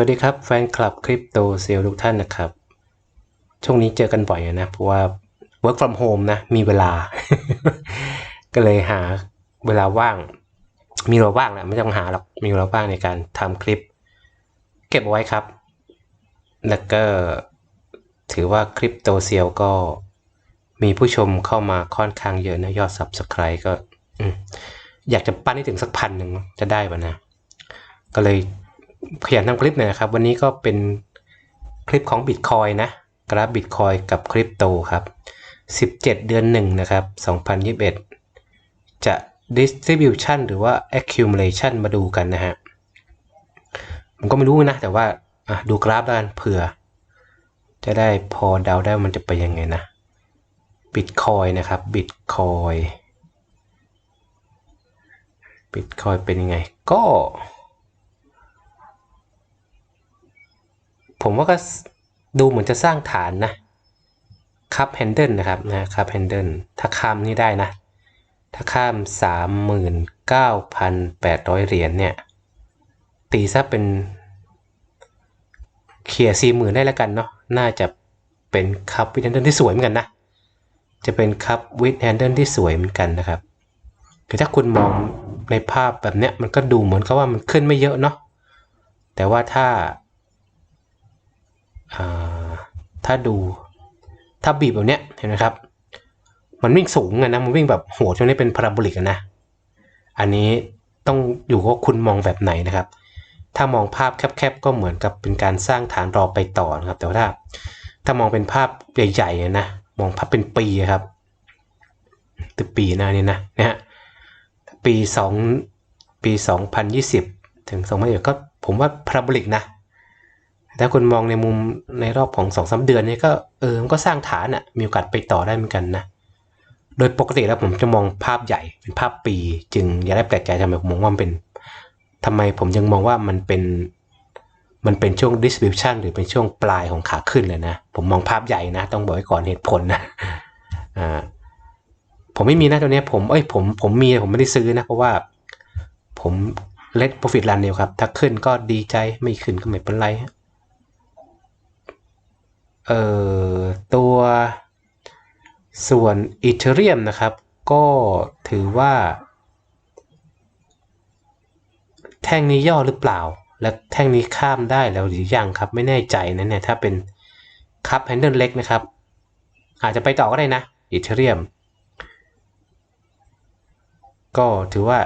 วัสดีครับแฟนคลับคริปโตเซลทุกท่านนะครับ ช่วงนี้เจอกันบ่อยนะ เพราะว่า work from home นะ มีเวลา ก็เลยหาเวลาว่าง มีเวลาว่างแหละไม่ต้องหาหรอก มีเวลาว่างในการทำคลิป เก็บเอาไว้ครับ แล้วก็ถือว่าคริปโตเซลก็มีผู้ชมเข้ามาค่อนข้างเยอะนะ ยอด Subscribe ก็อืมอยากจะปั้นให้ถึงสักพันหนึ่งจะได้ป่ะนะ ก็เลย ขยันทำคลิปหน่อยนะครับ วันนี้ก็เป็นคลิปของ Bitcoin นะ กราฟ Bitcoin กับคริปโตครับ 17 เดือน 1 นะครับ 2021 จะ distribution หรือว่า accumulation มาดูกันนะฮะผมก็ไม่รู้นะ แต่ว่าดูกราฟแล้วกันเผื่อ จะได้พอเดาได้มันจะไปยังไงนะ Bitcoin นะครับ Bitcoin Bitcoin เป็นยังไง ก็ ผมว่าก็ดูเหมือนจะสร้างฐานนะคับแฮนเดิลนะครับนะคับแฮนเดิลถ้าข้ามนี่ได้นะ ถ้าข้าม 39,800 เหรียญเนี่ย ตีซะเป็นเคลียสี่หมื่นได้แล้วกันเนาะน่าจะเป็นคับวิดแฮนเดิลที่สวยเหมือนกันนะ จะเป็นคับวิดแฮนเดิลที่สวยเหมือนกันนะครับคือถ้าคุณมองในภาพแบบเนี้ยมันก็ดูเหมือนกับว่ามันขึ้นไม่เยอะเนาะแต่ว่าถ้า ถ้าดูถ้าบีบแบบเนี้ยเห็นไหมครับ มันวิ่งสูงอะนะมันวิ่งแบบโหจนนี้เป็นพาราโบลิกนะ อันนี้ต้องอยู่ว่าคุณมองแบบไหนนะครับ ถ้ามองภาพแคบๆก็เหมือนกับเป็นการสร้างฐานรอไปต่อนะครับ แต่ว่าถ้าถ้ามองเป็นภาพใหญ่ๆนะมองภาพเป็นปีครับตึปีหน้านี้นะนะฮะปีสองปี 2020 ถึง2021ก็ผมว่าพาราโบลิกนะ ถ้าคุณมองในมุมในรอบของสองสาเดือนนี้ก็เออมันก็สร้างฐานอะ่ะมีโอกาสไปต่อได้เหมือนกันนะ โดยปกติแล้วผมจะมองภาพใหญ่เป็นภาพปี จึงอย่าได้แปลกใจทำไมผมมองว่ามันเป็นทำไมผมยังมองว่ามันเป็นมันเป็นช่วง distribution หรือเป็นช่วงปลายของขาขึ้นเลยนะ ผมมองภาพใหญ่นะ ต้องบอกไว้ก่อนเหตุผลนะอ่าผมไม่มีนะตัวนี้ผมเอ้ยผมผมมีผมไม่ได้ซื้อนะ เพราะว่าผมเล็ด profit run เดียวครับ ถ้าขึ้นก็ดีใจไม่ขึ้นก็ไม่เป็นไรฮะ เอ่อตัวส่วนอีเทเรียมนะครับ ก็ถือว่า แท่งนี้ย่อหรือเปล่า และแท่งนี้ข้ามได้แล้วหรือยังครับ ไม่แน่ใจนะเนี่ยถ้าเป็นคัพแฮนเดิลเล็กนะครับ อาจจะไปต่อก็ได้นะอีเทเรียม ก็ถือว่า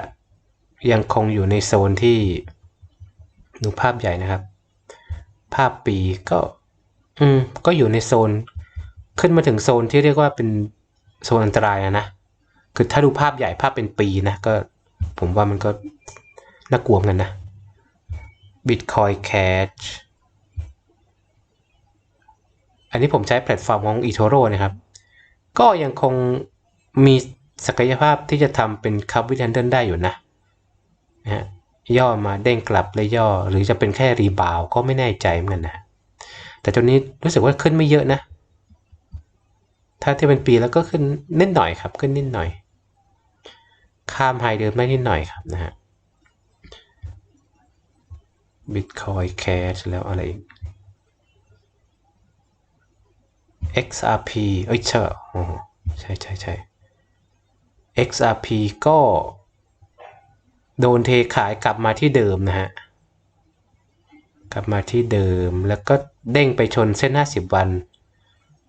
ยังคงอยู่ในโซนที่ดูภาพใหญ่นะครับ ภาพปีก็ อืม ก็อยู่ในโซน ขึ้นมาถึงโซนที่เรียกว่าเป็นโซนอันตรายนะ คือถ้าดูภาพใหญ่ภาพเป็นปีนะก็ ผมว่ามันก็น่ากลัวเหมือนกันนะ Bitcoin Cash อันนี้ผมใช้แพลตฟอร์มของ eToro นะครับ ก็ยังคงมีศักยภาพที่จะทำเป็นคับวิทันเดิลได้อยู่นะนะฮะย่อมาเด้งกลับเลยย่อหรือจะเป็นแค่รีบาวก็ไม่แน่ใจเหมือนกันนะ แต่ตัวนี้รู้สึกว่าขึ้นไม่เยอะนะ ถ้าที่เป็นปีแล้วก็ขึ้นนิดหน่อยครับ ขึ้นนิดหน่อย ข้ามไฮเดิมได้นิดหน่อยครับนะฮะ Bitcoin Cash แล้วอะไรอีก XRP เอ้ยเชอโอ้ใช่ใช่ใช่ XRP ก็ โดนเทขายกลับมาที่เดิมนะฮะ กลับมาที่เดิมแล้วก็เด้งไปชนเส้น 50 วัน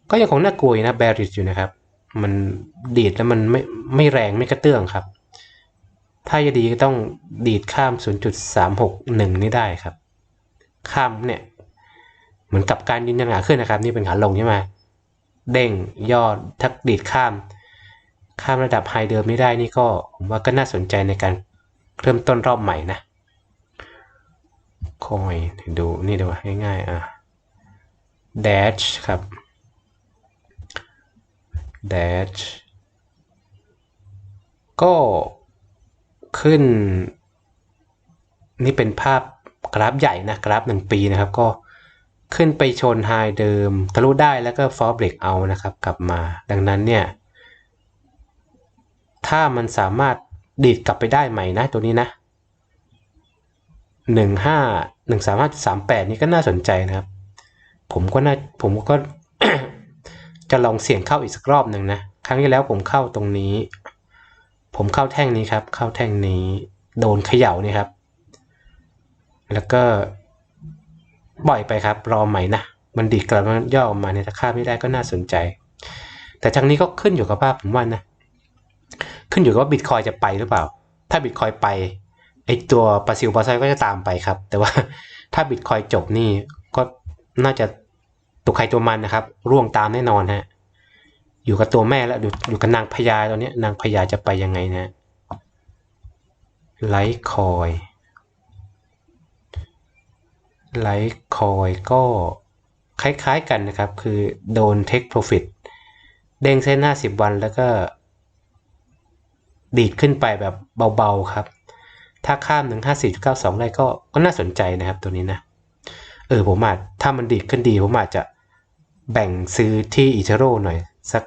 ก็ยังคงน่ากลัวนะแบริชอยู่นะครับ มันดีดแล้วมันไม่ไม่แรงไม่กระเตื้องครับ ถ้าจะดีก็ต้องดีดข้าม 0.361 นี่ได้ครับ ข้ามเนี่ย เหมือนกับการยืนยันขาขึ้นนะครับ นี่เป็นขาลงใช่ไหมเด้งยอดถ้าดีดข้าม ข้ามระดับไฮเดิมไม่ได้นี่ก็ผมว่าก็น่าสนใจในการเริ่มต้นรอบใหม่นะ คอยดูนี่ดูง่ายๆอะ dash ครับ dash ก็ขึ้น นี่เป็นภาพกราฟใหญ่นะ กราฟหนึ่งปีนะครับ ก็ขึ้นไปชนไฮเดิม ทะลุได้แล้วก็ฟอร์เบรกเอานะครับ กลับมา ดังนั้นเนี่ย ถ้ามันสามารถดีดกลับไปได้ใหม่นะตัวนี้นะ หนึ่งห้าหนึ่งสามห้าสามแปดนี่ก็น่าสนใจนะครับ ผมก็น่าผมก็จะลองเสี่ยงเข้าอีกสักรอบหนึ่งนะ ครั้งที่แล้วผมเข้าตรงนี้ ผมเข้าแท่งนี้ครับ เข้าแท่งนี้ โดนเขย่านี่ครับ แล้วก็บ่อยไปครับ รอใหม่นะ มันดีกลับมาย่อออกมาเนี่ยถ้าค่าไม่ได้ก็น่าสนใจ แต่ทางนี้ก็ขึ้นอยู่กับว่าผมว่านะ ขึ้นอยู่กับว่าบิตคอยจะไปหรือเปล่า ถ้าบิตคอยไป ไอตัวปาซิลปาไซก็จะตามไปครับ แต่ว่าถ้าบิตคอยจบนี่ก็น่าจะตัวใครตัวมันนะครับ ร่วงตามแน่นอนฮะ อยู่กับตัวแม่แล้วอยู่อยู่กับนางพญาตัวนี้นางพญาจะไปยังไงนะไลท์คอยไลท์คอยก็คล้ายๆกันนะครับ คือโดน take profit เด้งเส้นหน้า10วันแล้วก็ ดีดขึ้นไปแบบเบา ๆ ครับ ถ้าข้าม154.92 ได้ก็ก็น่าสนใจนะครับตัวนี้นะ เออผมอาจถ้ามันดีขึ้นดีผมอาจจะแบ่งซื้อที่อีเทโรหน่อย สัก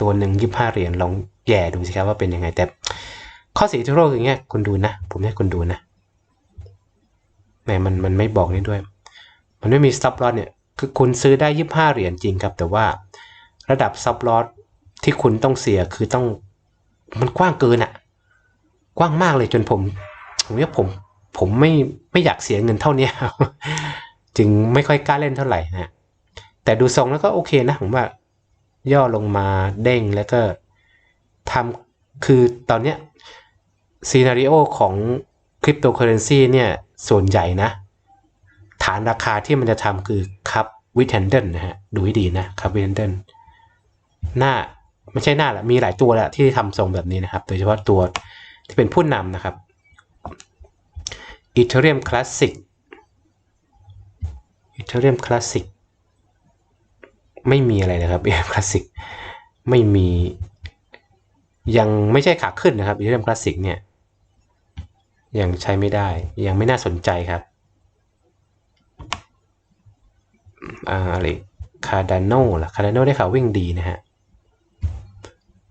ตัวหนึ่งยี่ห้าเหรียญลองแย่ดูสิครับว่าเป็นยังไงแต่ ข้อสีอีเทโรคือย่างเงี้ยคุณดูนะ ผมให้คุณดูนะแหมมันมันไม่บอกนี่ด้วย มันไม่มี stop loss เนี่ยคือคุณซื้อได้ยี่ห้าเหรียญจริงครับ แต่ว่าระดับ stop loss ที่คุณต้องเสียคือต้องมันกว้างเกินอะกว้างมากเลยจนผม ผมว่าผมผมไม่ไม่อยากเสียเงินเท่านี้จึงไม่ค่อยกล้าเล่นเท่าไหร่นะแต่ดูทรงแล้วก็โอเคนะผมว่า ย่อลงมาเด้งแล้วก็ทำคือตอนเนี้ยซีนารีโอของคริปโตเคอเรนซีเนี่ยส่วนใหญ่นะ ฐานราคาที่มันจะทำคือคับวิทแฮนเดิลนะฮะ ดูให้ดีนะคับวิทแฮนเดิลหน้าไม่ใช่หน้าแหละมีหลายตัวแหละที่ทำทรงแบบนี้นะครับ โดยเฉพาะตัวที่เป็นผู้นำนะครับ Ethereum Classic Ethereum Classic ไม่มีอะไรนะครับ Ethereum Classic ไม่มียังไม่ใช่ขาขึ้นนะครับ Ethereum Classic เนี่ยยังใช้ไม่ได้ยังไม่น่าสนใจครับอะไรคาร์ดานโน่ล่ะคาร์ดานโน่ได้ข่าววิ่งดีนะฮะ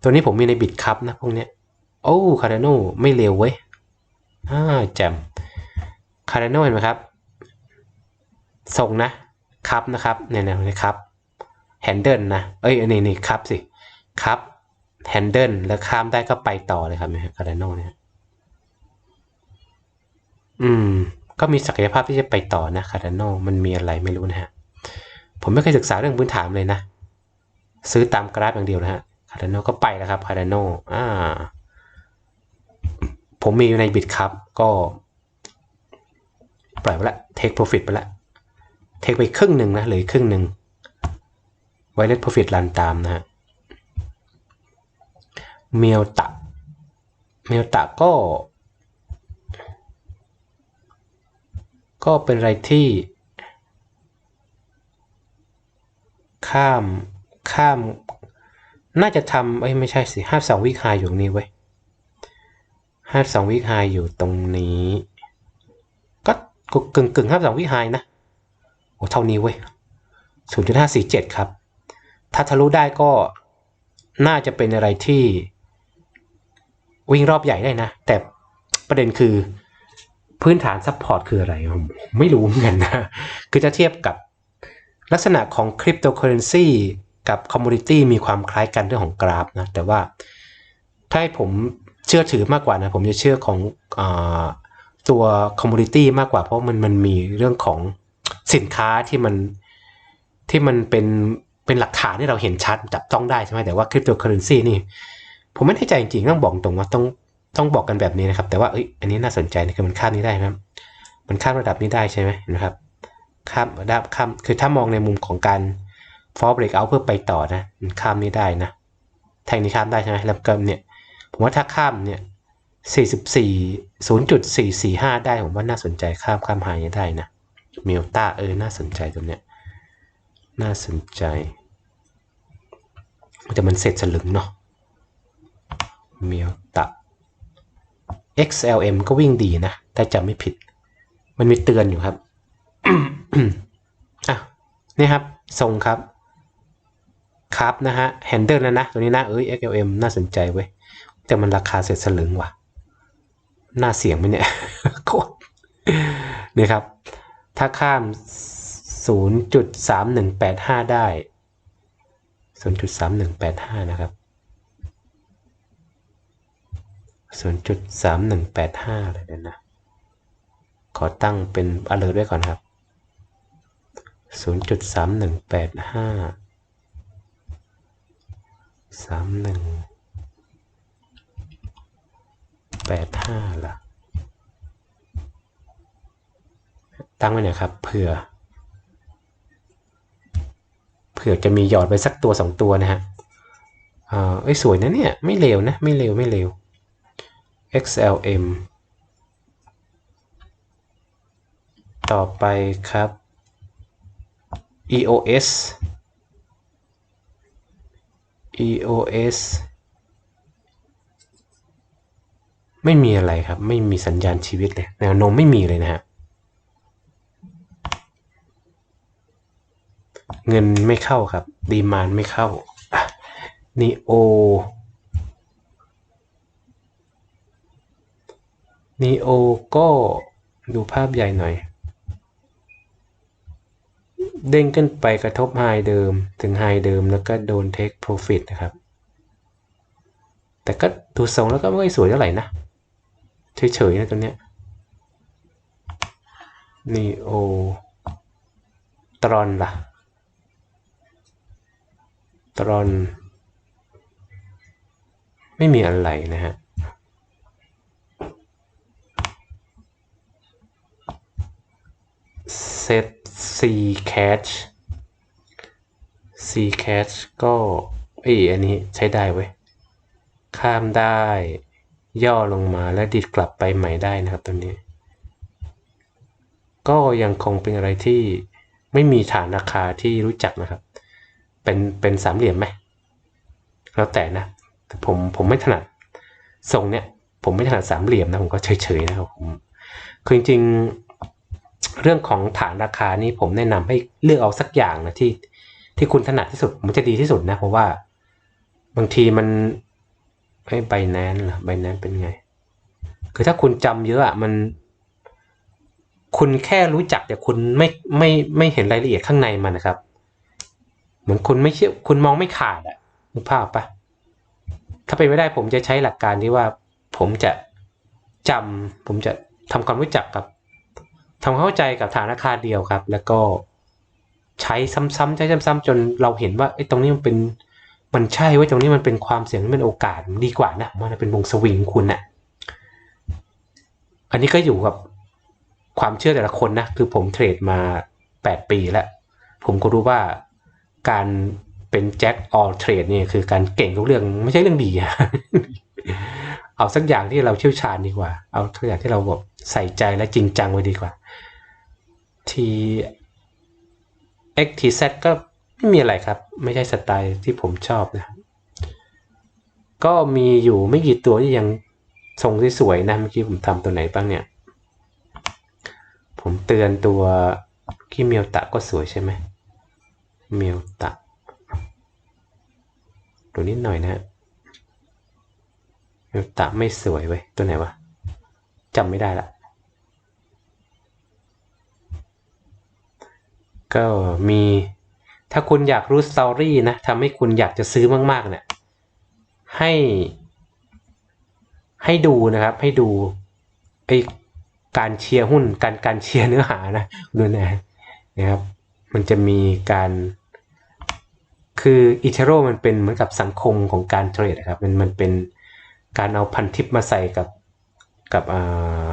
ตัวนี้ผมมีในบิตคัพนะพวกเนี้ย โอ้คาร์ดานโน่ไม่เร็วเว้ยอ่าแจ่ม คาร์ดานโนเห็นไหมครับส่งนะครับนะครับเนี่ยนะครับแฮนเดิลนะเอ้ยนี่นี่ครับสิครับแฮนเดิลแล้วข้ามได้ก็ไปต่อเลยครับคาร์ดานโนเนี่ยอืม ก็มีศักยภาพที่จะไปต่อนะคาร์ดานโนมันมีอะไรไม่รู้นะฮะผมไม่เคยศึกษาเรื่องพื้นฐานเลยนะ ซื้อตามกราฟอย่างเดียวนะฮะคาร์ดานโนก็ไปแล้วครับคาร์ดานโนอ่าผมมีอยู่ในบิตครับก็ ปล่อยไปละเทคโปรฟิตไปละเทคไปครึ่งหนึ่งนะเหลือครึ่งหนึ่งไวเลตโปรฟิตรันตามนะฮะเมียวตะเมียวตะก็ ก็เป็นอะไรที่ ข้ามข้าม น่าจะทำเอ้ยไม่ใช่สิห้าสองวิคายอยู่นี้เว้ยห้าสองวิคายอยู่ตรงนี้ ก็กึ่งกึ่งห้าสองวิคายนะโอ้เท่านี้เว้ยศูนย์จุดห้าสี่เจ็ดครับ ถ้าทะลุได้ก็น่าจะเป็นอะไรที่ วิ่งรอบใหญ่ได้นะ แต่ประเด็นคือพื้นฐานซัพพอร์ตคืออะไรผมไม่รู้เหมือนกันนะ คือจะเทียบกับลักษณะของคริปโตเคอเรนซีกับคอมมูนิตี้มีความคล้ายกันเรื่องของกราฟนะ แต่ว่าถ้าให้ผมเชื่อถือมากกว่านะ ผมจะเชื่อของอ ตัวคอมมูนิตี้มากกว่า เพราะมันมันมีเรื่องของสินค้าที่มันที่มันเป็นเป็นหลักฐานที่เราเห็นชัดจับต้องได้ใช่ไหมแต่ว่าคริปโตเคอเรนซีนี่ ผมไม่แน่ใจจริงๆต้องบอกตรงว่าต้องต้องบอกกันแบบนี้นะครับ แต่ว่าเอ้ยอันนี้น่าสนใจนะคือมันข้ามนี้ได้ครับ มันข้ามระดับนี้ได้ใช่ไหมนะครับข้ามระดับข้ามคือถ้ามองในมุมของการ fall break out เพื่อไปต่อนะมันข้ามนี้ได้นะแทงนี้ข้ามได้ใช่ไหมแล้วก็เนี่ยผมว่าถ้าข้ามเนี่ย 44 0.445 ได้ผมว่าน่าสนใจข้ามข้ามหายได้นะเมลตาเออ น่าสนใจตรงเนี้ย น่าสนใจ แต่มันเสร็จสลึงเนาะเมลตา XLM ก็วิ่งดีนะ ถ้าจำไม่ผิด มันมีเตือนอยู่ครับอะนี่ครับ ทรงครับ ครับนะฮะแฮนเดิลแล้วนะ ตัวนี้นะ เอ้ย XLM น่าสนใจเว้ย แต่มันราคาเสร็จสลึงว่ะ หน่าเสียงไหมเนี่ยโคตรนี่ครับ ถ้าข้าม 0.3185 ได้ 0.3185 นะครับ 0.3185เลยนะ ขอตั้งเป็น alert ไว้ก่อนครับ 0.3185 31 85ล่ะ ตั้งไว้น่อยครับ เผื่อ เผื่อจะมีหยอดไปสักตัวสองตัวนะฮะอ่าเอ้ยสวยนะเนี่ย ไม่เลวนะ ไม่เลวไม่เลว XLM ต่อไปครับ EOS EOS ไม่มีอะไรครับ ไม่มีสัญญาณชีวิตเลยแนวโน้มไม่มีเลยนะฮะเงินไม่เข้าครับ ดีมานไม่เข้านีโอนีโอก็ดูภาพใหญ่หน่อย เด้งขึ้นไปกระทบไฮเดิมถึงไฮเดิมแล้วก็โดนเทคโปรฟิตนะครับ แต่ก็ดูทรงแล้วก็ไม่สวยเท่าไหร่นะ เฉยๆนะตัวเนี้ยนีโอตรอนล่ะ ตรอน ไม่มีอะไรนะฮะเซต C catch C catch ก็เอยอันนี้ใช้ได้เว้ย ข้ามได้ ย่อลงมาและดิดกลับไปใหม่ได้นะครับตัวนี้ ก็ยังคงเป็นอะไรที่ไม่มีฐานราคาที่รู้จักนะครับ เป็นเป็นสามเหลี่ยมไหมแล้วแต่นะแต่ผมผมไม่ถนัดทรงเนี้ยผมไม่ถนัดสามเหลี่ยมนะผมก็เฉยๆนะครับผมคือจริงๆเรื่องของฐานราคานี่ผมแนะนำให้เลือกเอาสักอย่างนะที่ที่คุณถนัดที่สุด มันจะดีที่สุดนะเพราะว่าบางทีมัน ให้ใบแนนหรอใบแนนเป็นไง คือถ้าคุณจำเยอะอะมัน คุณแค่รู้จักแต่คุณไม่ไม่ไม่เห็นรายละเอียดข้างในมันนะครับ เหมือนคุณไม่เชื่อคุณมองไม่ขาดอะนึกภาพปะถ้าเป็นไม่ได้ผมจะใช้หลักการที่ว่า ผมจะจำผมจะทำความรู้จักกับทำความเข้าใจกับฐานราคาเดียวครับ แล้วก็ใช้ซ้ำๆใช้ซ้ำๆจนเราเห็นว่าไอ้ตรงนี้มันเป็น มันใช่เว่าตรงนี้มันเป็นความเสี่ยงมันเป็นโอกาสดีกว่านะมันเป็นวงสวิงคุณน่ะอันนี้ก็อยู่กับความเชื่อแต่ละคนนะคือผมเทรดมา 8 ปีแล้ว ผมก็รู้ว่าการเป็นแจ็คออลเทรดเนี่ยคือการเก่งทุกเรื่องไม่ใช่เรื่องดีอะเอาสักอย่างที่เราเชี่ยวชาญดีกว่า เอาสักอย่างที่เราแบบใส่ใจและจริงจังไว้ดีกว่าที X T Z ก็ ไม่มีอะไรครับ ไม่ใช่สไตล์ที่ผมชอบนะก็มีอยู่ไม่กี่ตัวที่ยังทรงสวยนะเมื่อกี้ผมทำตัวไหนบ้างเนี่ย ผมเตือนตัวคิเมียวตะก็สวยใช่ไหมเมียวตะดูนิดหน่อยนะเมียวตะไม่สวยเว้ยตัวไหนวะจำไม่ได้ละก็มี ถ้าคุณอยากรู้สตอรี่นะทำให้คุณอยากจะซื้อมากๆเนี่ยให้ ให้ดูนะครับ ให้ดูไอการเชียร์หุ้น การการเชียร์เนื้อหานะดูนะนะครับ มันจะมีการคืออีเทโรมันเป็นเหมือนกับสังคมของการเทรดครับมันมันเป็นการเอาพันทิปมาใส่กับกับอ่า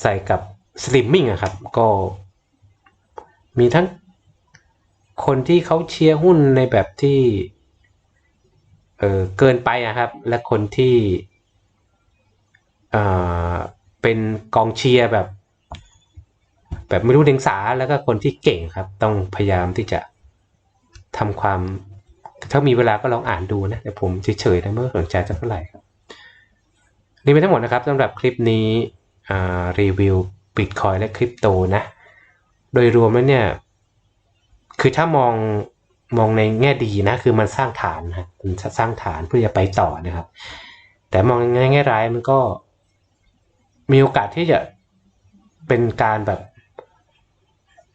ใส่กับสลิมมิ่งอะครับ ก็มีทั้ง คนที่เขาเชียร์หุ้นในแบบที่ เออเกินไปอะครับ และคนที่อ่าเป็นกองเชียร์แบบ แบบไม่รู้เดียงสาแล้วก็คนที่เก่งครับ ต้องพยายามที่จะทำความ ถ้ามีเวลาก็ลองอ่านดูนะแต่ผมเฉยๆนะเมื่อสนใจจะเท่าไหร่ครับนี่เป็นทั้งหมดนะครับสำหรับคลิปนี้รีวิวบิตคอยและคริปโตนะ โดยรวมแล้วเนี่ย คือถ้ามองมองในแง่ดีนะคือมันสร้างฐานนะมันสร้างฐานเพื่อจะไปต่อนะครับ แต่มองในแง่ร้ายมันก็มีโอกาสที่จะเป็นการแบบ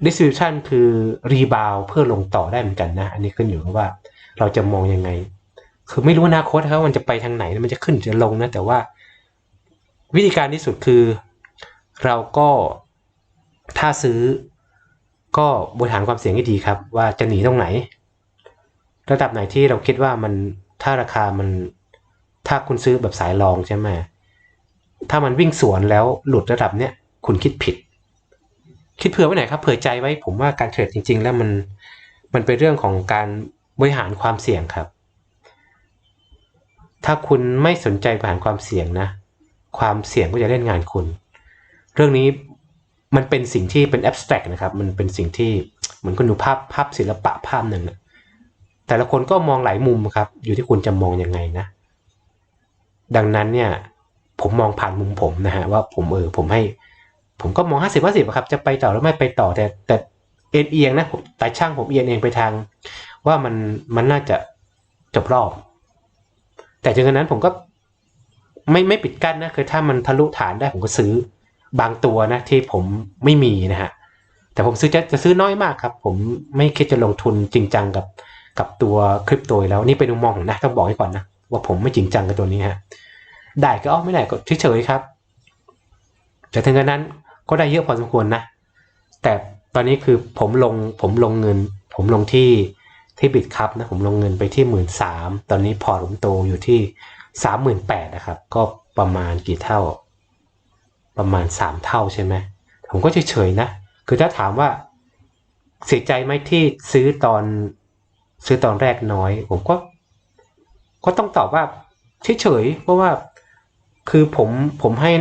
distribution คือ rebound เพื่อลงต่อได้เหมือนกันนะ อันนี้ขึ้นอยู่กับว่าเราจะมองยังไง คือไม่รู้อนาคตครับมันจะไปทางไหนมันจะขึ้นจะลงนะ แต่ว่าวิธีการที่สุดคือ เราก็ถ้าซื้อ ก็บริหารความเสี่ยงให้ดีครับ ว่าจะหนีตรงไหน ระดับไหนที่เราคิดว่ามันถ้าราคามันถ้าคุณซื้อแบบสายรองใช่ไหมถ้ามันวิ่งสวนแล้วหลุดระดับเนี้ยคุณคิดผิด คิดเผื่อไว้ไหนครับเผื่อใจไว้ ผมว่าการเทรดจริง ๆ แล้วมันมันเป็นเรื่องของการบริหารความเสี่ยงครับ ถ้าคุณไม่สนใจบริหารความเสี่ยงนะ ความเสี่ยงก็จะเล่นงานคุณ เรื่องนี้ มันเป็นสิ่งที่เป็น abstract นะครับ มันเป็นสิ่งที่เหมือนคุณดูภาพภาพศิลปะภาพหนึ่งนะแต่ละคนก็มองหลายมุมครับ อยู่ที่คุณจะมองยังไงนะ ดังนั้นเนี่ยผมมองผ่านมุมผมนะฮะว่าผมเออผมให้ ผมก็มองห้าสิบห้าสิบครับ จะไปต่อหรือไม่ไปต่อแต่แต่เอ็นเอียงนะผมแต่ช่างผมเอียงเองไปทาง ว่ามันมันน่าจะจบรอบ แต่ถึงขนาดนั้นผมก็ไม่ไม่ปิดกั้นนะคือถ้ามันทะลุฐานได้ผมก็ซื้อ บางตัวนะที่ผมไม่มีนะฮะแต่ผมซื้อจะจะซื้อน้อยมากครับ ผมไม่คิดจะลงทุนจริงจังกับกับตัวคริปโตแล้วนี่เป็นมุมมองนะต้องบอกให้ก่อนนะว่าผมไม่จริงจังกับตัวนี้ฮะได้ก็เอาไม่ได้ก็เฉยๆครับ แต่ถึงกระนั้นก็ได้เยอะพอสมควรนะ แต่ตอนนี้คือผมลงผมลงเงิน ผมลงที่ที่บิตครับนะผมลงเงินไปที่หมื่นสามตอนนี้พอร์ตผมโตอยู่ที่สามหมื่นแปดนะครับ ก็ประมาณกี่เท่า ประมาณสามเท่าใช่ไหมผมก็เฉยๆนะ คือถ้าถามว่าเสียใจไหมที่ซื้อตอนซื้อตอนแรกน้อย ผมก็ ก็ต้องตอบว่าเฉยๆเพราะว่าคือผมผมให้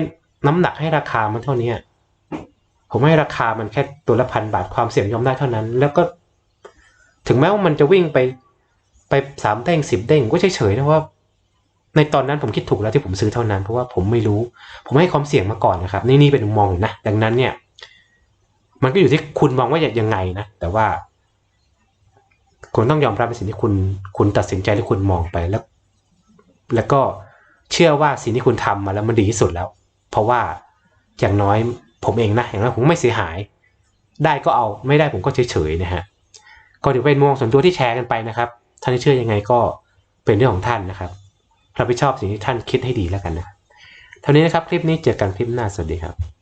น้ำหนักให้ราคามันเท่านี้ผมให้ราคามันแค่ตัวละพันบาทความเสี่ยงยอมได้เท่านั้น แล้วก็ ถึงแม้ว่ามันจะวิ่งไปไปสามเด้งสิบเด้งก็เฉยๆนะว่า ในตอนนั้นผมคิดถูกแล้วที่ผมซื้อเท่านั้น เพราะว่าผมไม่รู้ ผมให้ความเสี่ยงมาก่อนนะครับ นี่นี่เป็นมุมมองนะดังนั้นเนี่ย มันก็อยู่ที่คุณมองว่าอยังไงนะแต่ว่า คุณต้องยอมรับในสิ่งที่คุณ คุณตัดสินใจและคุณมองไปแล้ว แล้วก็เชื่อว่าสิ่งที่คุณทำมาแล้วมันดีที่สุดแล้ว เพราะว่าอย่างน้อยผมเองนะอย่างน้อยผมไม่เสียหาย ได้ก็เอาไม่ได้ผมก็เฉยๆนะฮะก็ถือเป็นมุมมองส่วนตัวที่แชร์กันไปนะครับท่านเชื่อยังไงก็เป็นเรื่องของท่านนะครับ รับผิดชอบสิ่งที่ท่านคิดให้ดีแล้วกันนะเท่านี้นะครับคลิปนี้เจอกันคลิปหน้าสวัสดีครับ